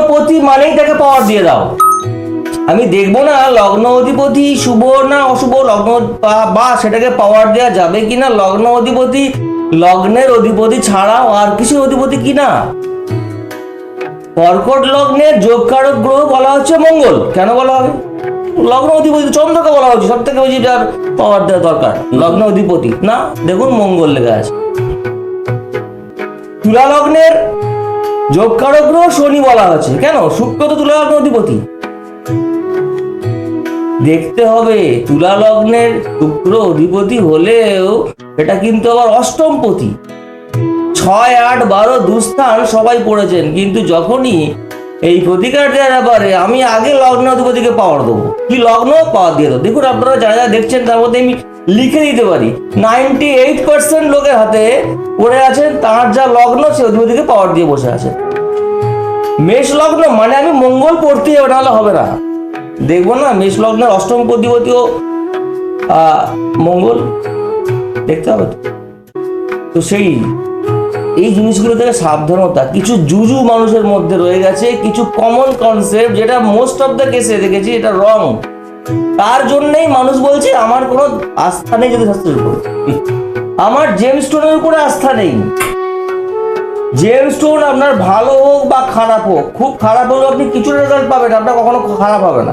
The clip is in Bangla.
প্রতি মানেই তাকে পাওয়ার দিয়ে দাও। আমি দেখব না লগ্ন অধিপতি শুভ না অশুভ লগ্ন বা সেটাকে পাওয়ার দেওয়া যাবে কিনা। লগ্ন অধিপতি লগ্নের অধিপতি ছাড়াও আর কিছু অধিপতি কিনা? কর্কট লগ্নের যোগকারক গ্রহ বলা হচ্ছে মঙ্গল। কেন বলা হবে? লগ্ন অধিপতি, চন্দ্রকে বলা হচ্ছে। সব থেকে বেশি যার পাওয়ার দেওয়া দরকার। লগ্ন অধিপতি। না, দেখুন মঙ্গল লেখা আছে। তুলা লগ্নের গ্রহ শনি বলা হচ্ছে কেন? শুক্র তো অধিপতি। দেখতে হবে, তুলা লগ্নের শুক্র অধিপতি হলেও এটা কিন্তু আবার অষ্টম অষ্টমপতি। ছয়, আট, বারো দুস্থান সবাই পড়েছেন, কিন্তু যখনই এই প্রতিকার দেওয়ার ব্যাপারে আমি আগে লগ্ন অধিপতিকে পাওয়ার দেবো। কি লগ্ন? পাওয়ার দিয়ে দেবো দেখুন, আপনারা যারা যারা দেখছেন, তার মধ্যে আমি লিখে দিতে পারি। নাইনটি এইট পার্সেন্ট লোকের হাতে পড়ে আছেন তার যা লগ্ন সে অধিপতিকে পাওয়ার দিয়ে বসে আছে। মেষ লগ্ন মানে আমি মঙ্গল পড়তে হবে নাহলে হবে না। দেখব না মেষ লগ্নের অষ্টম আহ, মঙ্গল। দেখতে হবে তো। তো সেই এই জিনিসগুলো থেকে সাবধানতা কিছু জুজু মানুষের মধ্যে রয়ে গেছে কিছু কমন কনসেপ্ট যেটা মোস্ট অফ দ্য কেসে দেখেছি এটা রং তার জন্যই মানুষ বলছে, আমার কোনো আস্থা নেই যদি শাস্ত্রের উপর। আমার জেমস স্টোনের উপরে আস্থা নেই। জেমস স্টোন আপনার ভালো হোক বা খারাপ হোক, খুব খারাপ হলেও আপনি কিছু রেজাল্ট পাবেন, আপনার কখনো খারাপ হবে না।